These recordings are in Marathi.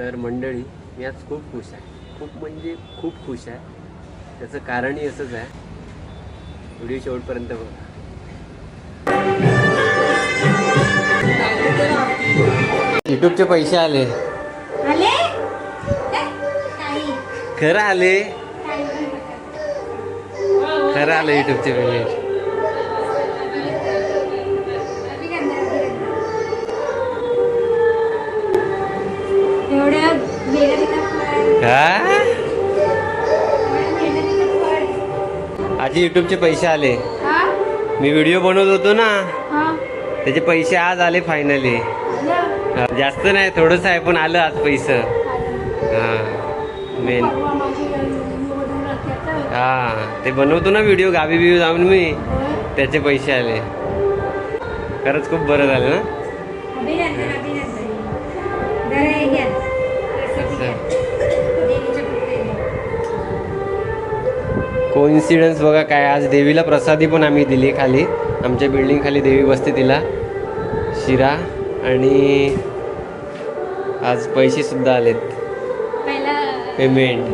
तर मंडळी मी आज खूप खुश आहे. खूप म्हणजे खूप खुश आहे. त्याचं कारणही असंच आहे. व्हिडिओ शेवटपर्यंत बघा. युट्यूबचे पैसे आले. खरं आले? खरं आलं युट्यूबचे पेमेंट हा? आजी युट्यूबचे पैसे आले. मी व्हिडिओ बनवत होतो ना. त्याचे पैसे आज आले फायनली. जास्त नाही थोडंच आहे पण आलं आज पैसे. हा मेन. हा ते बनवतो ना व्हिडिओ गावी बिवी जाऊन मी. त्याचे पैसे आले. खरंच खूप बरं झालं ना. कोइन्सिडन्स बघा काय आज देवीला प्रसादी पण आम्ही दिली खाली. आमच्या बिल्डिंग खाली देवी बसते तिला. शिरा आणि आज पैसे सुद्धा आलेत. पहिला पेमेंट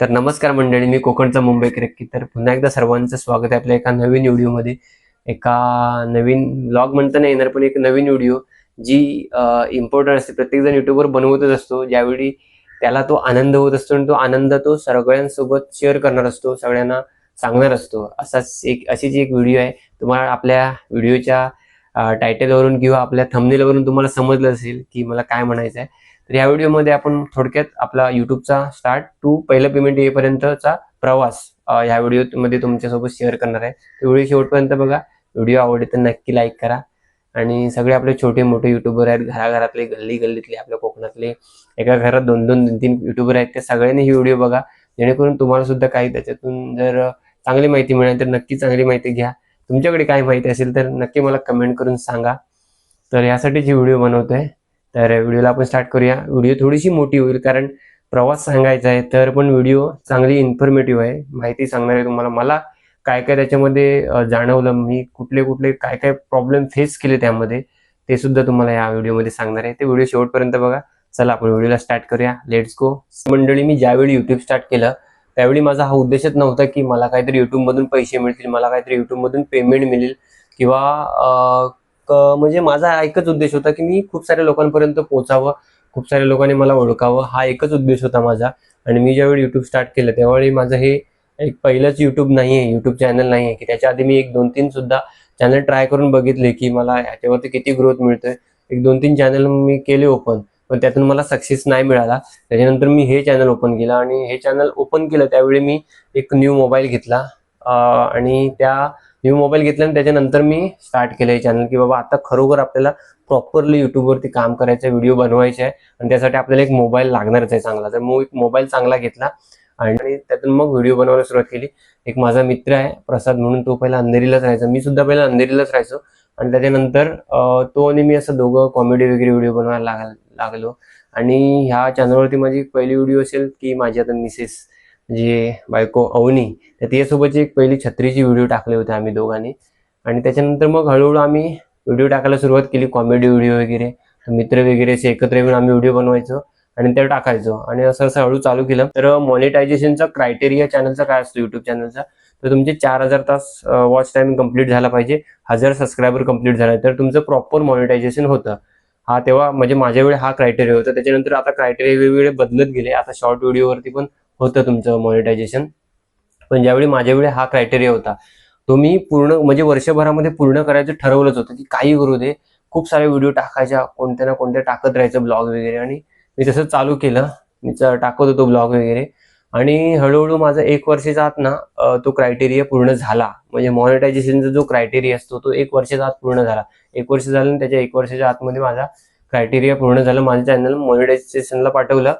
तर नमस्कार मंडळी मी कोकणचा मुंबई क्रिकेट तर पुन्हा एकदा सर्वांचं स्वागत आहे आपल्या एका नवीन व्हिडिओमध्ये एका नवीन ब्लॉग म्हणता नाही येणार पण एक नवीन व्हिडिओ जी इम्पॉर्टंट असते. प्रत्येकजण युट्यूबवर बनवतच असतो. ज्यावेळी त्याला तो आनंद होत असतो आणि तो आनंद तो सगळ्यांसोबत शेअर करणार असतो सगळ्यांना सांगणार असतो. असाच एक अशीच एक व्हिडिओ आहे तुम्हाला आपल्या व्हिडिओच्या टायटलवरून किंवा आपल्या थंबनेलवरून तुम्हाला समजलं असेल की मला काय म्हणायचं आहे. तर या व्हिडिओमध्ये आपण थोडक्यात आपला युट्यूबचा स्टार्ट टू पहिलं पेमेंट येईपर्यंतचा प्रवास ह्या व्हिडिओमध्ये तुमच्यासोबत शेअर करणार आहे. तर व्हिडिओ शेवटपर्यंत बघा. व्हिडिओ आवडले तर नक्की लाईक करा. आणि सगळे आपले छोटे मोठे युट्यूबर आहेत घराघरातले गल्ली गल्लीतले आपल्या कोकणातले. एका घरात दोन दोन तीन तीन युट्यूबर आहेत त्या सगळ्यांनी ही व्हिडिओ बघा. जेणेकरून तुम्हाला सुद्धा काही त्याच्यातून जर चांगली माहिती मिळेल तर नक्की चांगली माहिती घ्या. तुमच्याकडे काय माहिती असेल तर नक्की मला कमेंट करून सांगा. तर यासाठीच ही व्हिडिओ बनवतोय. तर व्हिडिओला आपण स्टार्ट करूया. व्हिडिओ थोडीशी मोठी होईल कारण प्रवास सांगायचा आहे तर पण व्हिडिओ चांगली इन्फॉर्मेटिव्ह आहे. माहिती सांगणार आहे तुम्हाला मला काय काय त्याच्यामध्ये जाणवलं मी कुठले कुठले काय काय प्रॉब्लेम फेस केले त्यामध्ये ते सुद्धा तुम्हाला या व्हिडिओमध्ये सांगणार आहे. ते व्हिडिओ शेवटपर्यंत बघा. चला आपण व्हिडिओला स्टार्ट करूया. लेट्स गो मंडळी मी ज्यावेळी युट्यूब स्टार्ट केलं त्यावेळी माझा हा उद्देशच नव्हता की मला काहीतरी युट्यूबमधून पैसे मिळतील मला काहीतरी युट्यूबमधून पेमेंट मिळेल किंवा क- म्हणजे माझा एकच उद्देश होता की मी खूप साऱ्या लोकांपर्यंत पोहोचावं खूप साऱ्या लोकांनी मला ओळखावं. हा एकच उद्देश होता माझा. आणि मी ज्यावेळी युट्यूब स्टार्ट केलं त्यावेळी माझं हे एक पहिलंच युट्यूब नाही आहे युट्यूब चॅनल नाही आहे की त्याच्या आधी मी एक दोन तीन सुद्धा चॅनल ट्राय करून बघितले की मला याच्यावरती किती ग्रोथ मिळतोय. एक दोन तीन चॅनल मी केले ओपन पण त्यातून मला सक्सेस नाही मिळाला. त्याच्यानंतर मी हे चॅनल ओपन केलं आणि हे चॅनल ओपन केलं त्यावेळी मी एक न्यू मोबाईल घेतला. आणि त्या न्यू मोबाईल घेतला आणि त्याच्यानंतर मी स्टार्ट केलं हे चॅनल की बाबा आता खरोखर आपल्याला प्रॉपरली युट्यूबवरती काम करायचं व्हिडिओ बनवायचे आहे. आणि त्यासाठी आपल्याला एक मोबाईल लागणारच आहे चांगला. तर मग एक मोबाईल चांगला घेतला आणि त्यातून मग व्हिडिओ बनवायला सुरुवात केली. एक माझा मित्र आहे प्रसाद म्हणून तो पहिला अंधेरीलाच राहायचा. मी सुद्धा पहिला अंधेरीलाच राहायचो. आणि त्याच्यानंतर तो आणि मी असं दोघं कॉमेडी वगैरे व्हिडिओ बनवायला लाग लागलो. आणि ह्या चॅनलवरती माझी पहिली व्हिडिओ असेल की माझी आता मिसेस म्हणजे बायको अवनी तर तिच्यासोबतची एक पहिली छत्रीची व्हिडिओ टाकले होते आम्ही दोघांनी. आणि त्याच्यानंतर मग हळूहळू आम्ही व्हिडिओ टाकायला सुरुवात केली कॉमेडी व्हिडिओ वगैरे मित्र वगैरे असे एकत्र येऊन आम्ही व्हिडिओ बनवायचो. आणि ते टाकायचो. आणि असं असं हळू चालू केलं. तर मॉनिटायझेशनचा क्रायटेरिया चॅनलचा काय असतो युट्यूब चॅनलचा तर तुमचे चार हजार तास वॉच टाइम कंप्लीट झाला पाहिजे. हजार सबस्क्रायबर कंप्लीट झाला. तर तुमचं प्रॉपर मॉनिटायझेशन होतं. हा तेव्हा म्हणजे माझ्या वेळी हा क्रायटेरिया होता. त्याच्यानंतर आता क्रायटेरिया वेगवेगळे बदलत गेले. आता शॉर्ट व्हिडिओवरती पण होतं तुमचं मॉनिटायझेशन पण ज्यावेळी माझ्या वेळी हा क्रायटेरिया होता तो मी पूर्ण म्हणजे वर्षभरामध्ये पूर्ण करायचं ठरवलंच होतं की काही करू दे. खूप सारे व्हिडिओ टाकायच्या कोणत्या ना कोणत्या टाकत राहायचं ब्लॉग वगैरे. आणि मी तसं चालू केलं. मी टाकत होतो ब्लॉग वगैरे. आणि हळूहळू माझा एक वर्षाचा आत ना तो क्रायटेरिया पूर्ण झाला. म्हणजे मॉनिटायझेशनचा जो क्रायटेरिया असतो तो एक वर्षाच्या आत पूर्ण झाला. एक वर्ष झालं आणि त्याच्या एक वर्षाच्या आतमध्ये माझा क्रायटेरिया पूर्ण झाला. माझं चॅनल मॉनिटायझेशनला पाठवलं.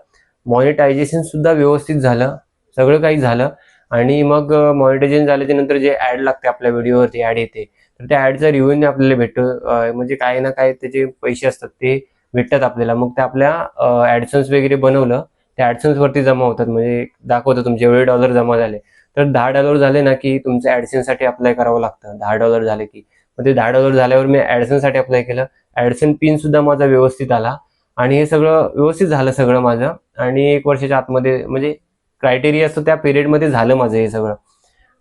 मॉनिटायझेशन सुद्धा व्यवस्थित झालं. सगळं काही झालं. आणि मग मॉनिटायझेशन झाल्याच्यानंतर जे ऍड लागते आपल्या व्हिडिओवरती ऍड येते. तर त्या ऍडचा रिव्ह्यू आपल्याला भेटतो. म्हणजे काही ना काय त्याचे पैसे असतात. ते भेटतात आपल्याला. मग ते आपल्या ऍडसन्स वगैरे बनवलं त्या ऍडसन्स वरती जमा होतात. म्हणजे दाखवतं तुमचे एवढे डॉलर जमा झाले. तर दहा डॉलर झाले ना की तुमचं ऍडसन्ससाठी अप्लाय करावं लागतं. दहा डॉलर झाले की. मग ते दहा डॉलर झाल्यावर मी ऍडसनसाठी अप्लाय केलं. ऍडसन पिन सुद्धा माझा व्यवस्थित आला. आणि हे सगळं व्यवस्थित झालं सगळं माझं. आणि एक वर्षाच्या आतमध्ये म्हणजे क्रायटेरिया असतो त्या पिरियडमध्ये झालं माझं हे सगळं.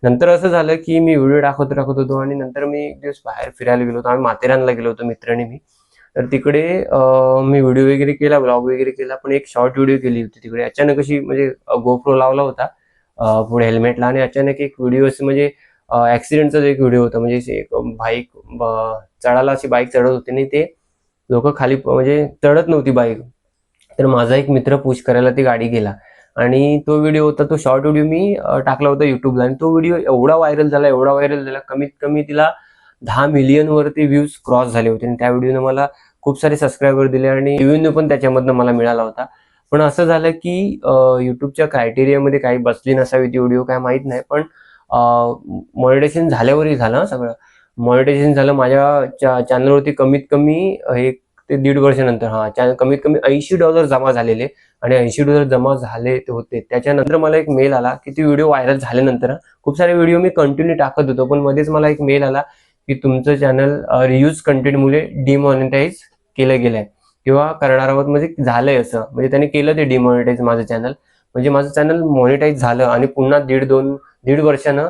नंतर असं झालं की मी व्हिडिओ दाखवत दाखवत होतो आणि नंतर मी एक दिवस बाहेर फिरायला गेलो होतो. आम्ही माथेरानला गेलो होतो मित्राने मी. तर तिकडे मी व्हिडिओ वगैरे केला ब्लॉग वगैरे केला पण एक शॉर्ट व्हिडिओ केली होती तिकडे. अचानक अशी म्हणजे गोप्रो लावला होता पुढे हेल्मेटला आणि अचानक एक व्हिडिओ असे म्हणजे ऍक्सिडेंटचाच एक व्हिडिओ होता म्हणजे एक बाईक चढायला अशी बाईक चढत होती आणि ते लोक खाली म्हणजे चढत नव्हती बाईक. तर माझा एक मित्र पुश करायला ती गाडी गेला आणि तो व्हिडिओ होता तो शॉर्ट व्हिडिओ मी टाकला होता युट्यूबला आणि तो व्हिडिओ एवढा व्हायरल झाला एवढा व्हायरल झाला कमीत कमी तिला दहा मिलियन वरती व्ह्यूज क्रॉस झाले होते. आणि त्या व्हिडिओने मला खूप सारे सबस्क्रायबर दिले आणि रेव्हेन्यू पण त्याच्यामधनं मला मिळाला होता. पण असं झालं की युट्यूबच्या क्रायटेरियामध्ये काही बसली नसावी ती व्हिडिओ काय माहीत नाही. पण मॉनिटेशन झाल्यावरही झालं सगळं. मॉनिटेशन झालं माझ्या चॅनलवरती कमीत कमी एक ते दीड वर्षानंतर हा चॅनल कमीत कमी ऐंशी डॉलर जमा झालेले. आणि ऐंशी डॉलर जमा झाले ते होते. त्याच्यानंतर मला एक मेल आला की ती व्हिडिओ व्हायरल झाल्यानंतर खूप सारे व्हिडिओ मी कंटिन्यू टाकत होतो. पण मध्येच मला एक मेल आला की तुमचं चॅनल रियूज कंटेंटमुळे डिमॉनिटाईज केलं गेलंय. किंवा करणार आहोत म्हणजे झालंय असं. म्हणजे त्याने केलं ते डिमॉनिटाईज माझं चॅनल म्हणजे माझं चॅनल मॉनिटाईज झालं आणि पुन्हा दीड दोन दीड वर्षानं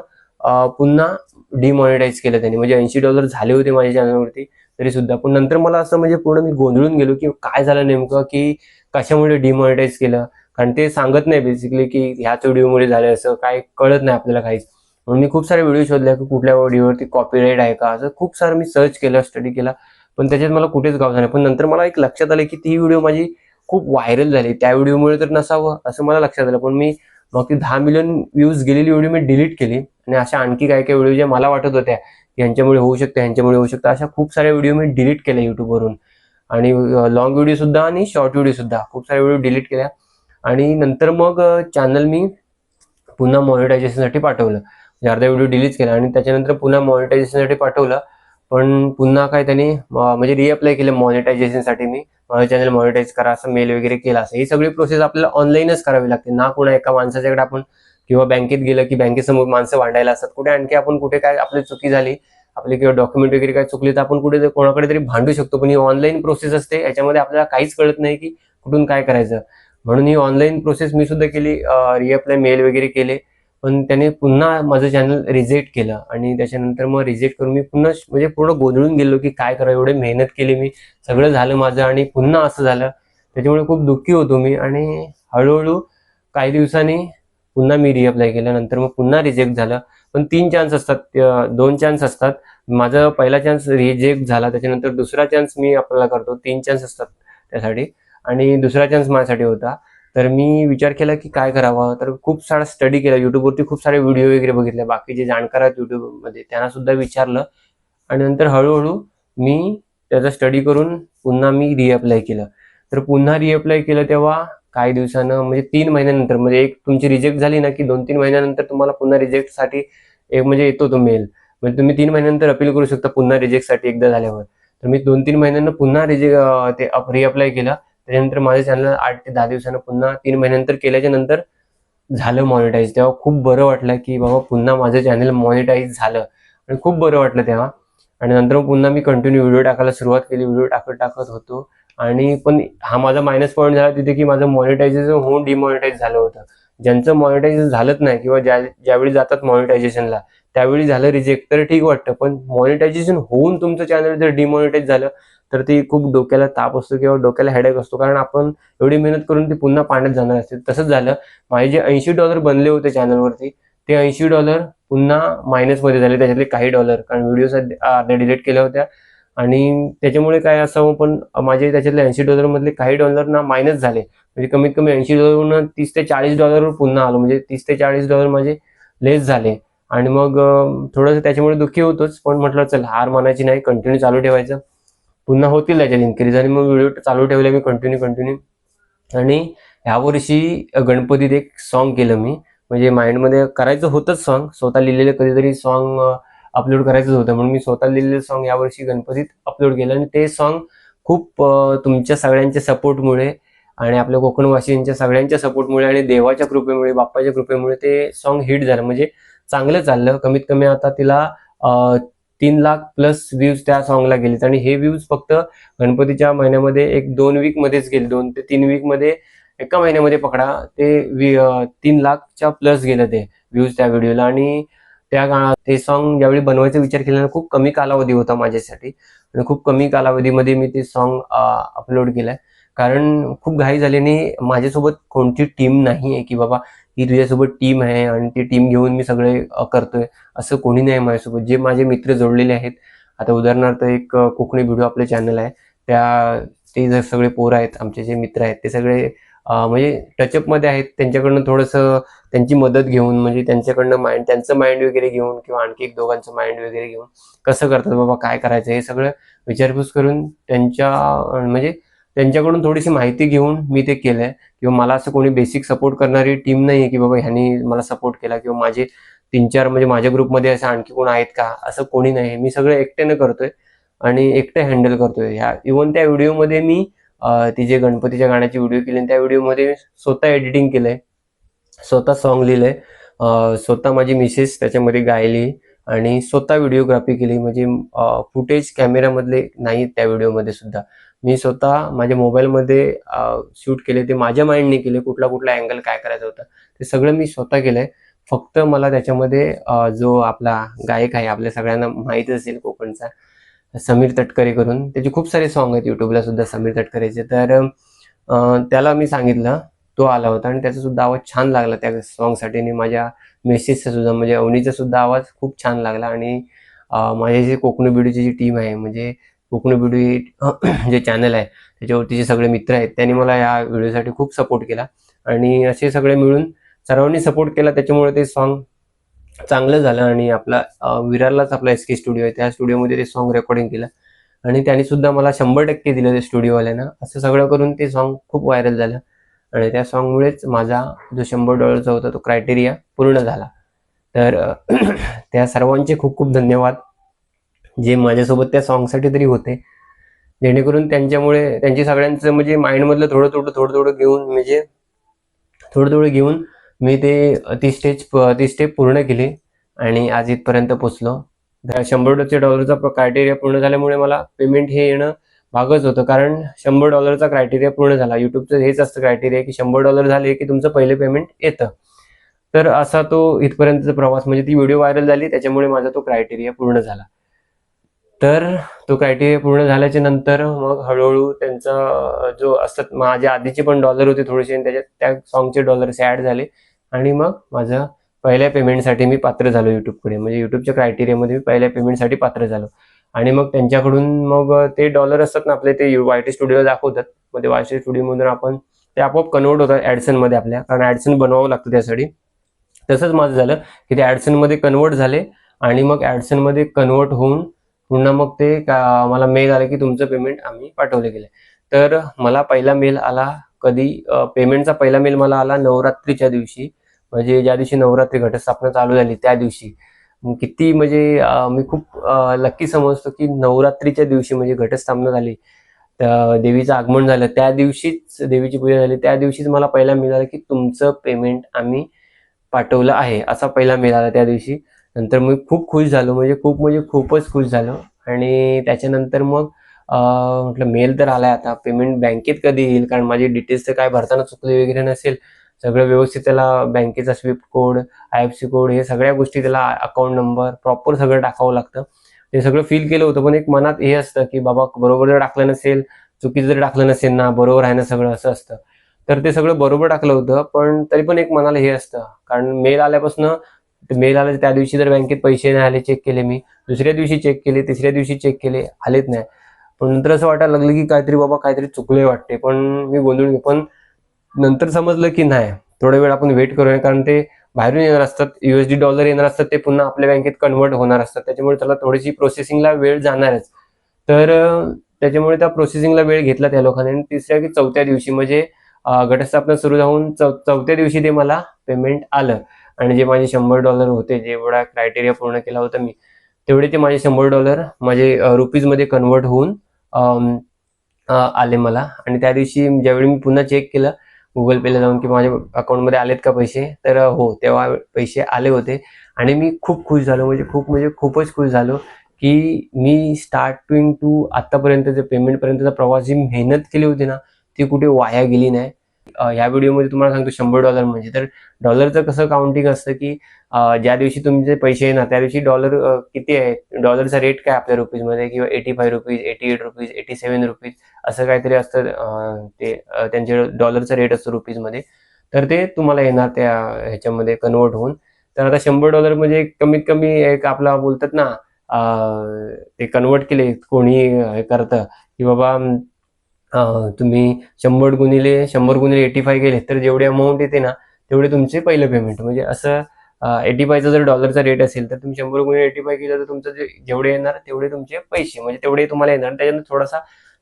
पुन्हा डिमॉनिटाईज केलं त्यांनी. म्हणजे ऐंशी डॉलर झाले होते माझ्या चॅनलवरती तरी सुद्धा पण नंतर मला असं म्हणजे पूर्ण मी गोंधळून गेलो की काय झालं नेमकं की कशामुळे डिमॉनिटाईज केलं? कारण ते सांगत नाही बेसिकली की ह्याच व्हिडिओमुळे झालं असं. काय कळत नाही आपल्याला काहीच. म्हणून मी खूप सारे व्हिडिओ शोधले की कुठल्या व्हिडिओवरती कॉपीराईट आहे का? असं खूप सारं मी सर्च केलं स्टडी केला. पण त्याच्यात मला कुठेच गाव झालं पण नंतर मला एक लक्षात आलं की ती व्हिडिओ माझी खूप व्हायरल झाली. त्या व्हिडिओमुळे तर नसावं असं मला लक्षात आलं. पण मी मग ती दहा मिलियन व्ह्यूज गेलेली व्हिडिओ मी डिलीट केली. आणि अशा आणखी काय काय व्हिडिओ ज्या मला वाटत होत्या यांच्यामुळे ह्यांच्यामुळे होऊ शकतं ह्यांच्यामुळे होऊ शकतं अशा खूप साऱ्या व्हिडिओ मी डिलीट केल्या युट्यूबवरून आणि लॉंग व्हिडिओ सुद्धा आणि शॉर्ट व्हिडिओ सुद्धा खूप सारे व्हिडिओ डिलीट केल्या. आणि नंतर मग चॅनल मी पुन्हा मॉनिटायझेशनसाठी पाठवलं. म्हणजे अर्धा व्हिडिओ डिलीट केला आणि त्याच्यानंतर पुन्हा मॉनिटायझेशनसाठी पाठवलं. पण पुन्हा काय त्यांनी म्हणजे रिअप्लाय केलं मॉनिटायझेशनसाठी मी. माझं चॅनल मॉनिटाईज करा असं मेल वगैरे केला असं. ही सगळी प्रोसेस आपल्याला ऑनलाईनच करावी लागते. ना कुणा एका माणसाच्याकडे आपण किंवा बँकेत गेलं की बँकेसमोर माणसं वाढायला असतात. कुठे आणखी आपण कुठे काय आपली चुकी झाली आपली किंवा डॉक्युमेंट वगैरे काय चुकली तर आपण कुठे कोणाकडे तरी भांडू शकतो. पण ही ऑनलाईन प्रोसेस असते. याच्यामध्ये आपल्याला काहीच कळत नाही की कुठून काय करायचं. म्हणून ही ऑनलाईन प्रोसेस मी सुद्धा केली रिअप्लाय मेल वगैरे केले. पण त्याने पुन्हा माझं चॅनल रिजेक्ट केलं आणि त्याच्यानंतर मग रिजेक्ट करून मी पुन्हा म्हणजे पूर्ण गोंधळून गेलो की काय करावं एवढे मेहनत केली मी सगळं झालं माझं आणि पुन्हा असं झालं. त्याच्यामुळे खूप दुःखी होतो मी आणि हळूहळू काही दिवसांनी पुन्हा मी रिअप्लाय केलं नंतर मग पुन्हा रिजेक्ट झालं. पण तीन चान्स असतात दोन चान्स असतात. माझा पहिला चान्स रिजेक्ट झाला त्याच्यानंतर दुसरा चान्स मी आपल्याला करतो तीन चान्स असतात त्यासाठी. आणि दुसरा चान्स माझ्यासाठी होता. तर मी विचार केला की काय करावं? तर खूप सारा स्टडी केला. युट्यूबवरती खूप सारे व्हिडिओ वगैरे बघितले. बाकी जे जाणकार आहेत युट्यूबमध्ये त्यांना सुद्धा विचारलं. आणि नंतर हळूहळू मी त्याचा स्टडी करून पुन्हा मी रिअप्लाय केलं. तर पुन्हा रिअप्लाय केलं तेव्हा काही दिवसानं म्हणजे तीन महिन्यानंतर म्हणजे एक तुमची रिजेक्ट झाली ना की दोन तीन महिन्यानंतर तुम्हाला पुन्हा रिजेक्टसाठी एक म्हणजे येतो तो मेल म्हणजे तुम्ही तीन महिन्यानंतर अपील करू शकता पुन्हा रिजेक्टसाठी एकदा झाल्यावर. तर मी दोन तीन महिन्यांना पुन्हा रिजेक्ट ते रिअप्लाय केलं. त्याच्यानंतर माझ्या चॅनल आठ ते दहा दिवसानं पुन्हा तीन महिन्यानंतर केल्याच्यानंतर झालं मॉनिटाईज तेव्हा खूप बरं वाटलं की बाबा पुन्हा माझं चॅनल मॉनिटाईज झालं. आणि खूप बरं वाटलं तेव्हा. आणि नंतर पुन्हा मी कंटिन्यू व्हिडिओ टाकायला सुरुवात केली. व्हिडिओ टाकत टाकत होतो. आणि पण हा माझा मायनस पॉईंट झाला तिथे की माझं मॉनिटायझेशन होऊन डिमॉनिटाईज झालं होतं. ज्यांचं मॉनिटायझेशन झालंच नाही किंवा ज्या ज्यावेळी जातात मॉनिटायझेशनला त्यावेळी झालं रिजेक्ट तर ठीक वाटतं. पण मॉनिटायझेशन होऊन तुमचं चॅनल जर डिमॉनिटाईज झालं तर ती खूप डोक्याला ताप असतो किंवा डोक्याला हेडेक असतो. कारण आपण एवढी मेहनत करून ती पुन्हा पाण्यात जाणार असते. तसंच झालं. माझे जे ऐंशी डॉलर बनले होते चॅनलवरती ते ऐंशी डॉलर पुन्हा मायनसमध्ये झाले. त्याच्यातले काही डॉलर कारण व्हिडिओ अर्ध्या डिलीट केल्या होत्या. आणि त्याच्यामुळे काय असावं पण माझे त्याच्यातले ऐंशी डॉलर मधले काही डॉलर ना मायनस झाले. म्हणजे कमीत कमी ऐंशी डॉलरवरून तीस ते चाळीस डॉलरवर पुन्हा आलो. म्हणजे तीस ते चाळीस डॉलर माझे लेस झाले. आणि मग थोडंसं त्याच्यामुळे दुःखी होतोच. पण म्हटलं चल हार मानायची नाही. कंटिन्यू चालू ठेवायचं. पुन्हा होतील त्याच्यात इन्क्रीज आणि मग व्हिडिओ चालू ठेवले मी कंटिन्यू कंटिन्यू आणि ह्यावर्षी गणपतीत एक सॉन्ग केलं मी. म्हणजे माइंडमध्ये करायचं होतंच सॉन्ग स्वतः लिहिलेलं कधीतरी सॉन्ग अपलोड करायचंच होतं. म्हणून मी स्वतः लिहिलेलं सॉन्ग यावर्षी गणपतीत अपलोड केलं. आणि ते सॉन्ग खूप तुमच्या सगळ्यांच्या सपोर्टमुळे आणि आपल्या कोकणवासियांच्या सगळ्यांच्या सपोर्टमुळे आणि देवाच्या कृपेमुळे बाप्पाच्या कृपेमुळे ते सॉन्ग हिट झालं. म्हणजे चांगलं चाललं. कमीत कमी आता तिला तीन लाख प्लस व्ह्यूज त्या सॉंगला गेलेत. आणि हे व्ह्यूज फक्त गणपतीच्या महिन्यामध्ये एक दोन वीक मध्येच गेले. दोन ते तीन वीकमध्ये एका महिन्यामध्ये पकडा ते तीन लाखच्या प्लस गेलं ते व्ह्यूज त्या व्हिडिओला आणि त्या गा ते सॉन्ग ज्यावेळी बनवायचा विचार केला खूप कमी कालावधी होता माझ्यासाठी. आणि खूप कमी कालावधीमध्ये मी ते सॉन्ग अपलोड केलंय. कारण खूप घाई झाल्याने माझ्यासोबत कोणती टीम नाही आहे की बाबा ही तुझ्यासोबत टीम आहे आणि ती टीम घेऊन मी सगळे करतोय. असं कोणी नाही माझ्यासोबत. जे माझे मित्र जोडलेले आहेत. आता उदाहरणार्थ एक कोकणी व्हिडिओ आपलं चॅनल आहे. त्या ते जे सगळे पोरं आहेत आमचे जे मित्र आहेत ते सगळे म्हणजे टचअपमध्ये आहेत. त्यांच्याकडनं थोडंसं त्यांची मदत घेऊन म्हणजे त्यांच्याकडनं माइंड त्यांचं माइंड वगैरे घेऊन किंवा आणखी एक दोघांचं माइंड वगैरे घेऊन कसं करतात बाबा काय करायचं हे सगळं विचारपूस करून त्यांच्या म्हणजे त्यांच्याकडून थोडीशी माहिती घेऊन मी ते केलंय. किंवा मला असं कोणी बेसिक सपोर्ट करणारी टीम नाही आहे की बाबा ह्यांनी मला सपोर्ट केला किंवा माझे तीन चार म्हणजे माझ्या ग्रुपमध्ये असं आणखी कोण आहेत का? असं कोणी नाही. मी सगळं एकट्यानं करतोय आणि एकटं हँडल करतोय. ह्या इव्हन त्या व्हिडिओमध्ये मी तिचे ती जे गणपतीच्या गाण्याची व्हिडिओ केली आणि त्या व्हिडिओमध्ये स्वतः एडिटिंग केलंय. स्वतः सॉन्ग लिहिलंय. स्वतः माझी मिसेस त्याच्यामध्ये गायली आणि स्वतः व्हिडिओग्राफी केली. म्हणजे फुटेज कॅमेरामधले नाही त्या व्हिडिओमध्ये सुद्धा. मी स्वतः माझ्या मोबाईलमध्ये शूट केले ते माझ्या माइंडने केले कुठला कुठला अँगल काय करायचा होता ते सगळं मी स्वतः केलंय. फक्त मला त्याच्यामध्ये जो आपला गायक आहे आपल्या सगळ्यांना माहीत असेल कोकणचा समीर तटकरे करून त्याचे खूप सारे सॉन्ग आहेत युट्यूबला सुद्धा समीर तटकरेचे. तर त्याला मी सांगितलं तो आला होता आणि त्याचा सुद्धा आवाज छान लागला त्या सॉंगसाठी आणि माझ्या मेसेजचा सुद्धा म्हणजे अवनीचा सुद्धा आवाज खूप छान लागला आणि माझी माझे जे कोकणी बिडूची जी टीम आहे म्हणजे कोकणी बिडी जे चॅनल आहे त्याच्यावरती जे सगळे मित्र आहेत त्यांनी मला या व्हिडिओसाठी खूप सपोर्ट केला. आणि असे सगळे मिळून सर्वांनी सपोर्ट केला त्याच्यामुळे ते सॉन्ग चांगलं झालं आणि आपला विरारलाच आपला एस के स्टुडिओ आहे. त्या स्टुडिओमध्ये ते सॉन्ग रेकॉर्डिंग केलं. आणि त्यांनी सुद्धा मला शंभर टक्के दिलं ते स्टुडिओवाल्यांना असं सगळं करून ते सॉन्ग खूप व्हायरल झालं. आणि त्या सॉन्गमुळेच माझा जो शंभर डॉलरचा होता तो क्रायटेरिया पूर्ण झाला. तर त्या सर्वांचे खूप खूप धन्यवाद. जे माझ्यासोबत त्या सॉंगसाठी तरी होते. जेणेकरून त्यांच्यामुळे त्यांची सगळ्यांचं म्हणजे माइंडमधलं थोडं थोडं थोडं थोडं घेऊन म्हणजे थोडं थोडं घेऊन मी ते ती स्टेज ती स्टेप पूर्ण केली आणि आज इथपर्यंत पोचलो तर शंभर टक्के डॉलरचा क्रायटेरिया पूर्ण झाल्यामुळे मला पेमेंट हे येणं भागच होतं. कारण शंभर डॉलरचा क्रायटेरिया पूर्ण झाला. युट्यूबचं हेच असतं क्रायटेरिया की शंभर डॉलर झाले की तुमचं पहिले पेमेंट येतं. तर असा तो इथपर्यंतचा प्रवास म्हणजे ती व्हिडिओ व्हायरल झाली त्याच्यामुळे माझा तो क्रायटेरिया पूर्ण झाला. तर तो क्रायटेरिया पूर्ण झाल्याच्यानंतर मग हळूहळू त्यांचा जो असतात माझ्या आधीचे पण डॉलर होते थोडेसे त्याच्यात त्या सॉन्गचे डॉलर्स ऍड झाले. आणि मग माझं पहिल्या पेमेंटसाठी मी पात्र झालो युट्यूबकडे म्हणजे युट्यूबच्या क्रायटेरियामध्ये मी पहिल्या पेमेंटसाठी पात्र झालो. आणि मग त्यांच्याकडून मग ते डॉलर असतात ना आपले ते वाय टी स्टुडिओ दाखवतात. मग ते वाय टी स्टुडिओमधून आपण ते आपोआप कन्वर्ट होतात ॲडसनमध्ये आपल्या. कारण ॲडसन बनवावं लागतं त्यासाठी. तसंच माझं झालं की ते ॲडसनमध्ये कन्वर्ट झाले आणि मग ॲडसनमध्ये कन्वर्ट होऊन पुन्हा मग ते का- मला मेल आला की तुमचं पेमेंट आम्ही पाठवलं गेलं. तर मला पहिला मेल आला कधी पेमेंटचा पहिला मेल मला आला नवरात्रीच्या दिवशी. म्हणजे ज्या दिवशी नवरात्री घटस्थापना चालू झाली त्या दिवशी. किती म्हणजे मी खूप लक्की समजतो की नवरात्रीच्या दिवशी म्हणजे घटस्थापना झाली. तर देवीचं आगमन झालं. त्या दिवशीच देवीची पूजा झाली. त्या दिवशीच मला पहिला मेल की तुमचं पेमेंट आम्ही पाठवलं आहे. असा पहिला मेल आला त्या दिवशी. नंतर मी खूप खुश झालो म्हणजे खूप म्हणजे खूपच खुश झालो. आणि त्याच्यानंतर मग म्हटलं मेल तर आलाय आता. पेमेंट बँकेत कधी येईल? कारण माझी डिटेल्स तर काय भरताना चुकले वगैरे नसेल. सगळं व्यवस्थित त्याला बँकेचा swift code I F C code हे सगळ्या गोष्टी त्याला अकाउंट नंबर प्रॉपर सगळं टाकावं लागतं. ते सगळं फील केलं होतं. पण एक मनात हे असतं की बाबा बरोबर जर टाकलं नसेल चुकीचं जर टाकलं नसेल ना बरोबर आहे ना सगळं असं असतं. तर ते सगळं बरोबर टाकलं होतं. पण तरी पण एक मनाला हे असतं. कारण मेल आल्यापासून मेल आला त्या दिवशी जर बँकेत पैसे नाही आले चेक केले मी. दुसऱ्या दिवशी चेक केले तिसऱ्या दिवशी चेक केले आलेच नाही. पण नंतर असं वाटायला लागलं की काहीतरी बाबा काहीतरी चुकले वाटते पण मी गोंधळून पण नंतर समजलं की नाही. थोडा वेळ आपण वेट करूया. कारण ते बाहेरून येणार असतात. युएसडी डॉलर येणार असतात. ते पुन्हा आपल्या बँकेत कन्वर्ट होणार असतात. त्याच्यामुळे त्याला थोडीशी प्रोसेसिंगला वेळ जाणारच. तर त्याच्यामुळे त्या प्रोसेसिंगला वेळ घेतला त्या लोकांनी. आणि तिसऱ्या की चौथ्या दिवशी म्हणजे घटस्थापना सुरू जाऊन चौ चौथ्या दिवशी ते मला पेमेंट आलं. आणि जे माझे शंभर डॉलर होते जेवढा क्रायटेरिया पूर्ण केला होता मी तेवढे ते माझे शंभर डॉलर माझे रुपीजमध्ये कन्वर्ट होऊन आले मला. आणि त्या दिवशी ज्यावेळी मी पुन्हा चेक केलं गुगल पेला जाऊन की माझ्या अकाउंटमध्ये आलेत का पैसे तर हो तेव्हा पैसे आले होते. आणि मी खूप खुश झालो म्हणजे खूप म्हणजे खूपच खुश झालो की मी स्टार्टिंग टू आतापर्यंतचे पेमेंटपर्यंतचा प्रवास जी मेहनत केली होती ना ती कुठे वाया गेली नाही. ह्या व्हिडिओमध्ये तुम्हाला सांगतो शंभर डॉलर म्हणजे. तर डॉलरचं कसं काउंटिंग असतं की ज्या दिवशी तुमचे पैसे येणार त्या दिवशी डॉलर किती आहे? डॉलरचा रेट काय आपल्या रुपीजमध्ये? किंवा eighty five rupees eighty eight rupees eighty seven rupees असं काहीतरी असतं ते त्यांचे डॉलरचा रेट असतो रुपीजमध्ये. तर ते तुम्हाला येणार त्या ह्याच्यामध्ये कन्वर्ट होऊन. तर आता शंभर डॉलर म्हणजे कमीत कमी एक आपला बोलतात ना ते कन्वर्ट केले कोणी हे करतं की बाबा तुम्ही शंभर गुणिले शंभर गुणिले एटी फाय केले तर जेवढी अमाऊंट येते ना तेवढे तुमचे पहिलं पेमेंट म्हणजे असं एटी फायचा जर डॉलरचा रेट असेल तर तुम्ही शंभर गुणिले एटी फाय केलं तर तुमचं जे जेवढे येणार तेवढे तुमचे पैसे. म्हणजे तेवढे तुम्हाला येणार. त्याच्यानंतर थोडासा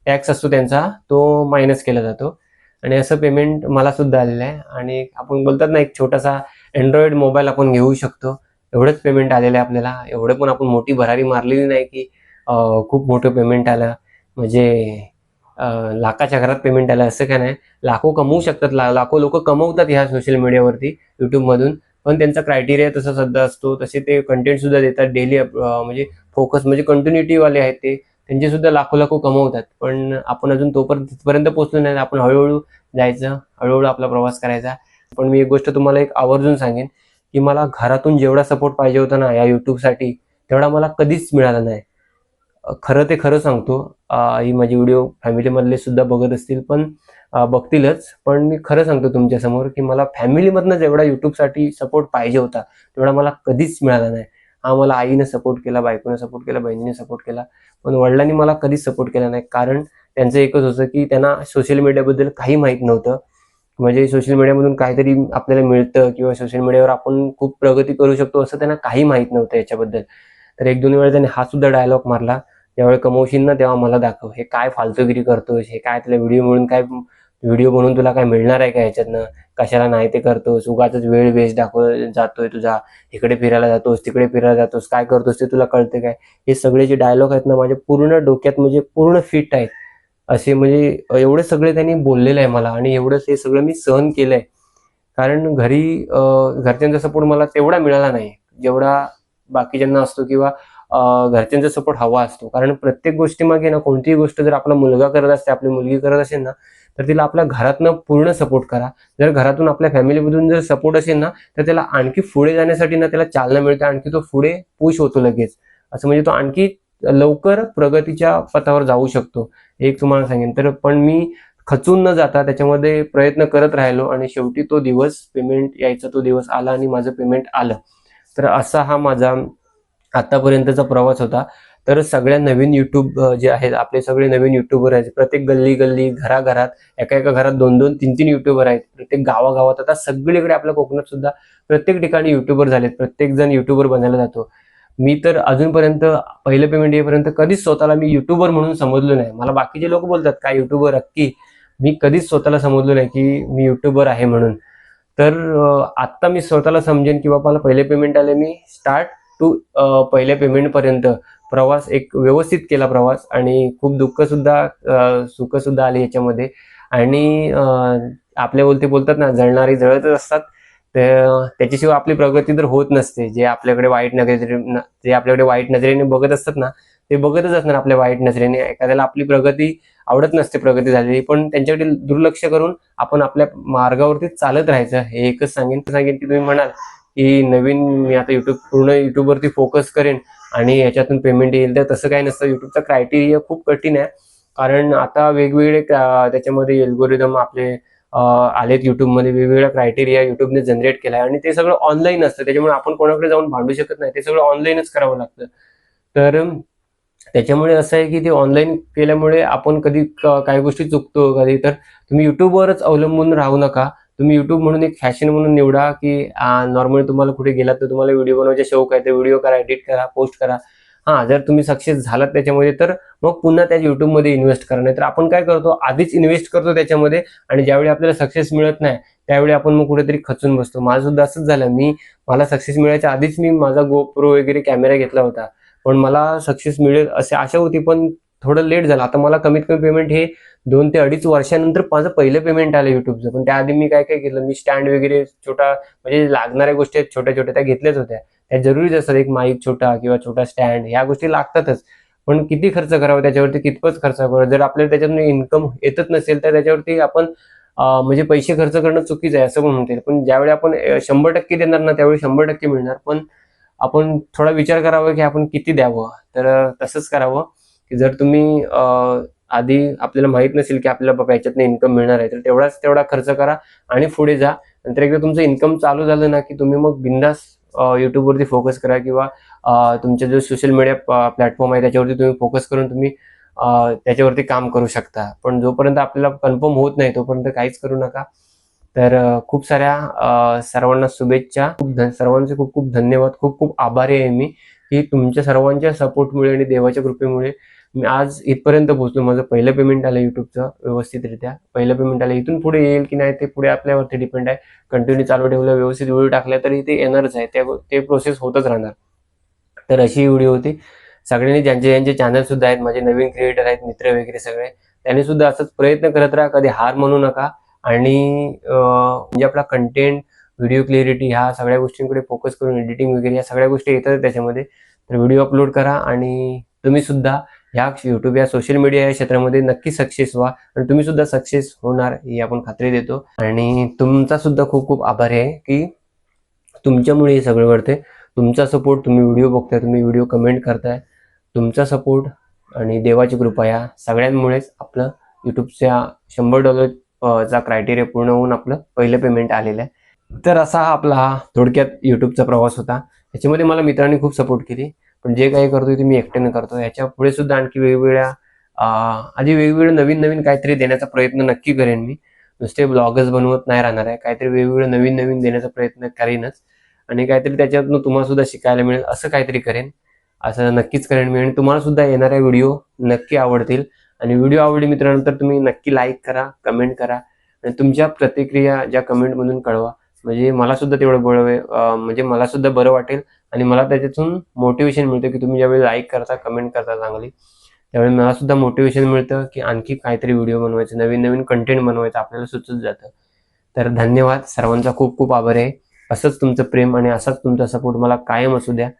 टॅक्स असतो त्यांचा तो मायनस केला जातो. आणि असं पेमेंट मला सुद्धा आलेलं आहे. आणि आपण बोलतात ना एक छोटासा अँड्रॉइड मोबाईल आपण घेऊ शकतो. एवढंच पेमेंट आलेलं आहे आपल्याला. एवढं पण आपण मोठी भरारी मारलेली नाही की खूप मोठं पेमेंट आलं. म्हणजे लाखाच्या घरात पेमेंट आलं असं काय नाही? लाखो कमवू शकतात. ला लाखो लोक कमवतात ह्या सोशल मीडियावरती युट्यूबमधून पण त्यांचा क्रायटेरिया तसा सध्या असतो. तसे ते कंटेंट सुद्धा देतात. डेली म्हणजे फोकस म्हणजे कंटिन्युटीवाले आहेत ते. त्यांचे सुद्धा लाखो लाखो कमवतात. पण आपण अजून तोपर्यंत तिथपर्यंत पोहोचलो नाही. आपण हळूहळू जायचं. हळूहळू आपला प्रवास करायचा. पण मी एक गोष्ट तुम्हाला एक आवर्जून सांगेन की मला घरातून जेवढा सपोर्ट पाहिजे होता ना या युट्यूबसाठी तेवढा मला कधीच मिळाला नाही. खरं ते खरं सांगतो. ही माझी व्हिडिओ फॅमिलीमधले सुद्धा बघत असतील पण बघतीलच. पण मी खरं सांगतो तुमच्यासमोर की मला फॅमिलीमधनं जेवढा युट्यूबसाठी सपोर्ट पाहिजे होता. तेवढा मला कधीच मिळाला नाही. हा मला आईनं सपोर्ट केला बायकोनं सपोर्ट केला बहिणीने सपोर्ट केला पण वडिलांनी मला कधीच सपोर्ट केला नाही. कारण त्यांचं एकच होतं की त्यांना सोशल मीडियाबद्दल काही माहीत नव्हतं. म्हणजे सोशल मीडियामधून काहीतरी आपल्याला मिळतं किंवा सोशल मीडियावर आपण खूप प्रगती करू शकतो असं त्यांना काही माहीत नव्हतं याच्याबद्दल. तर एक दोन वेळा त्यांनी हा सुद्धा डायलॉग मारला. ज्यावेळी कमवशील ना तेव्हा मला दाखव हे काय फालतूगिरी करतोस हे काय तुला व्हिडिओ म्हणून काय व्हिडिओ बनवून तुला काय मिळणार आहे का याच्यातनं कशाला नाही ते करतोस? उगाच वेळ वेस्ट दाखव जातोय तुझा. इकडे फिरायला जातोस तिकडे फिरायला जातोस काय करतोस ते तुला कळते काय? हे सगळे जे डायलॉग आहेत ना माझ्या पूर्ण डोक्यात म्हणजे पूर्ण फिट आहेत. असे म्हणजे एवढे सगळे त्यांनी बोललेलं आहे मला आणि एवढंच हे सगळं मी सहन केलंय. कारण घरी घरच्यांचा सपोर्ट मला तेवढा मिळाला नाही. जेवढा बाकीच्यांना असतो किंवा घरच्यांचा सपोर्ट हवा असतो. कारण प्रत्येक गोष्टीमागे ना कोणतीही गोष्ट जर आपला मुलगा करत असते आपली मुलगी करत असेल ना तर तिला आपल्या घरातनं पूर्ण सपोर्ट करा. जर घरातून आपल्या फॅमिलीमधून जर सपोर्ट असेल ना तर त्याला आणखी पुढे जाण्यासाठी ना त्याला चालना मिळते आणखी तो पुढे पुश होतो लगेच. असं म्हणजे तो आणखी लवकर प्रगतीच्या पथावर जाऊ शकतो. एक तुम्हाला सांगेन. तर पण मी खचून न जाता त्याच्यामध्ये प्रयत्न करत राहिलो आणि शेवटी तो दिवस पेमेंट यायचा तो दिवस आला आणि माझं पेमेंट आलं. तर असा हा माझा आतापर्यंतचा प्रवास होता. तर सगळ्या नवीन युट्यूब जे आहेत आपले सगळे नवीन युट्यूबर आहेत प्रत्येक गल्ली गल्ली घराघरात एका एका घरात दोन दोन तीन तीन युट्यूबर आहेत. प्रत्येक गावागावात आता सगळीकडे आपल्या कोकणात सुद्धा प्रत्येक ठिकाणी युट्यूबर झालेत. प्रत्येक जण युट्यूबर बनायला जातो. मी तर अजूनपर्यंत पहिलं पेमेंट येईपर्यंत कधीच स्वतःला मी युट्यूबर म्हणून समजलो नाही. मला बाकीचे लोक बोलतात काय युट्यूबर अक्की? मी कधीच स्वतःला समजलो नाही की मी युट्यूबर आहे म्हणून. तर आत्ता मी स्वतःला समजेन की बाबा मला पहिले पेमेंट आले मी स्टार्ट टू पहिल्या पेमेंटपर्यंत प्रवास एक व्यवस्थित केला प्रवास आणि खूप दुःख सुद्धा सुख सुद्धा आले याच्यामध्ये आणि आपल्या बोलते बोलतात ना जळणारी जळतच असतात. तर त्याच्याशिवाय आपली प्रगती तर होत नसते. जे आपल्याकडे वाईट नजरे जे आपल्याकडे वाईट नजरेने बघत असतात ना ते बघतच असणार आपल्या वाईट नजरेने. एखाद्याला आपली प्रगती आवडत नसते प्रगती झालेली. पण त्यांच्याकडे दुर्लक्ष करून आपण आपल्या मार्गावरती चालत राहायचं हे एकच सांगेन. सांगेन की तुम्ही म्हणाल की नवीन मी आता युट्यूब पूर्ण युट्यूबवरती फोकस करेन आणि याच्यातून पेमेंट येईल. तर तसं काही नसतं. युट्यूबचा क्रायटेरिया खूप कठीण आहे. कारण आता वेगवेगळे त्याच्यामध्ये एल्गोरिदम आपले आलेत युट्यूबमध्ये वेगवेगळ्या क्रायटेरिया युट्यूबने जनरेट केला आहे आणि ते सगळं ऑनलाईन असतं. त्याच्यामुळे आपण कोणाकडे जाऊन भांडू शकत नाही. ते सगळं ऑनलाईनच करावं लागतं. तर त्याच्यामुळे असं आहे की ते ऑनलाईन केल्यामुळे आपण कधी काही गोष्टी चुकतो कधी. तर तुम्ही युट्यूबवरच अवलंबून राहू नका. तुम्ही युट्यूब म्हणून एक फॅशन म्हणून निवडा की नॉर्मली तुम्हाला कुठे गेलात तर तुम्हाला व्हिडिओ बनवायचे शौक आहे तर व्हिडिओ करा एडिट करा पोस्ट करा. हा जर तुम्ही सक्सेस झालात त्याच्यामध्ये तर मग पुन्हा त्या युट्यूबमध्ये इन्व्हेस्ट करा. नाही तर आपण काय करतो आधीच इन्व्हेस्ट करतो त्याच्यामध्ये आणि ज्यावेळी आपल्याला सक्सेस मिळत नाही त्यावेळी आपण मग कुठेतरी खचून बसतो. माझं सुद्धा असंच झालं. मी मला सक्सेस मिळायच्या आधीच मी माझा गोप्रो वगैरे कॅमेरा घेतला होता. पण मला सक्सेस मिळेल असे आशा होती पण थोडं लेट झालं. आता मला कमीत कमी पेमेंट हे दोन ते अडीच वर्षानंतर माझं पहिलं पेमेंट आलं युट्यूबचं पण त्याआधी मी काय काय केलं? मी स्टँड वगैरे छोटा म्हणजे लागणाऱ्या गोष्टी आहेत छोट्या छोट्या त्या घेतल्याच होत्या. त्या जरुरीच असतात. एक माईक छोटा किंवा छोटा स्टँड ह्या गोष्टी लागतातच. पण किती खर्च करावा त्याच्यावरती? कितपत खर्च करावा? जर आपल्याला त्याच्यातून इन्कम येतच नसेल तर त्याच्यावरती आपण म्हणजे पैसे खर्च करणं चुकीचं आहे असं पण म्हणते पण ज्यावेळी आपण शंभर टक्के देणार ना त्यावेळी शंभर टक्के मिळणार. पण आपण थोडा विचार करावा की आपण किती द्यावं? तर तसंच करावं. की जर तुम्ही आधी आपल्याला माहीत नसेल की आपल्याला बाबा याच्यातनं इन्कम मिळणार आहे तर तेवढाच तेवढा खर्च करा आणि पुढे जा. नंतर एकदा तुमचं इन्कम चालू झालं ना की तुम्ही मग बिंदास युट्यूबवरती फोकस करा किंवा तुमचे जो सोशल मीडिया प्लॅटफॉर्म आहे त्याच्यावरती तुम्ही फोकस करून तुम्ही त्याच्यावरती काम करू शकता. पण जोपर्यंत आपल्याला कन्फर्म होत नाही तोपर्यंत काहीच करू नका. तर खूप साऱ्या सर्वांना शुभेच्छा. खूप धन सर्वांचे खूप खूप धन्यवाद. खूप खूप आभारी आहे मी की तुमच्या सर्वांच्या सपोर्टमुळे आणि देवाच्या कृपेमुळे मी आज इथपर्यंत पोहोचलो. माझं पहिलं पेमेंट आलं युट्यूबचं व्यवस्थितरित्या. पहिलं पेमेंट आलं इथून पुढे येईल की नाही ते पुढे आपल्यावरती डिपेंड आहे. कंटिन्यू चालू ठेवलं व्यवस्थित व्हिडिओ टाकल्या तरी ते येणारच आहे. त्या ते प्रोसेस होतच राहणार. तर अशी व्हिडिओ होती. सगळ्यांनी ज्यांचे ज्यांचे चॅनल सुद्धा आहेत माझे नवीन क्रिएटर आहेत मित्र वगैरे सगळे त्यांनी सुद्धा असंच प्रयत्न करत राहा. कधी हार म्हणू नका. आणि म्हणजे आपला कंटेंट व्हिडिओ क्लिअरिटी ह्या सगळ्या गोष्टींकडे फोकस करून एडिटिंग वगैरे या सगळ्या गोष्टी येतात त्याच्यामध्ये. तर व्हिडिओ अपलोड करा आणि तुम्ही सुद्धा ह्या युट्यूब या सोशल मीडिया या क्षेत्रामध्ये नक्की सक्सेस व्हा. आणि तुम्ही सुद्धा सक्सेस होणार ही आपण खात्री देतो. आणि तुमचा सुद्धा खूप खूप आभार आहे की तुमच्यामुळे हे सगळं घडते तुमचा सपोर्ट तुम्ही व्हिडिओ बघताय तुम्ही व्हिडिओ कमेंट करताय. तुमचा सपोर्ट आणि देवाची कृपा या सगळ्यांमुळेच आपलं युट्यूबच्या शंभर डॉलर चा क्रायटेरिया पूर्ण होऊन आपलं पहिलं पेमेंट आलेलं आहे. तर असा हा आपला हा थोडक्यात युट्यूबचा प्रवास होता. याच्यामध्ये मला मित्रांनी खूप सपोर्ट केली. पण जे काही करतोय ते मी एकट्यानं करतो याच्यापुढे सुद्धा आणखी वेगवेगळ्या आधी वेगवेगळं नवीन नवीन काहीतरी देण्याचा प्रयत्न नक्की करेन मी. नुसते ब्लॉगच बनवत नाही राहणार आहे. काहीतरी वेगवेगळं नवीन नवीन देण्याचा प्रयत्न करेनच. आणि काहीतरी त्याच्यातनं तुम्हाला सुद्धा शिकायला मिळेल असं काहीतरी करेन. असं नक्कीच करेन मी. आणि तुम्हाला सुद्धा येणाऱ्या व्हिडिओ नक्की आवडतील. आणि व्हिडिओ आवडली मित्रांनो तर तुम्ही नक्की लाईक करा कमेंट करा. आणि तुमच्या प्रतिक्रिया ज्या कमेंटमधून कळवा. म्हणजे मला सुद्धा तेवढं बरं म्हणजे मला सुद्धा बरं वाटेल आणि मला त्याच्यातून मोटिवेशन मिळतं की तुम्ही ज्यावेळी लाईक करता कमेंट करता चांगली त्यावेळी मला सुद्धा मोटिवेशन मिळतं की आणखी काहीतरी व्हिडिओ बनवायचं नवीन नवीन कंटेंट बनवायचं आपल्याला सुचत जातं. तर धन्यवाद. सर्वांचा खूप खूप आभार आहे. असंच तुमचं प्रेम आणि असाच तुमचा सपोर्ट मला कायम असू द्या.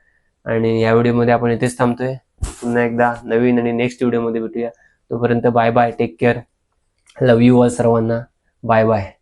आणि या व्हिडिओमध्ये आपण इथेच थांबतोय. पुन्हा एकदा नवीन आणि नेक्स्ट व्हिडिओमध्ये भेटूया. तोपर्यंत bye bye take care love you all सर्वांना. Bye bye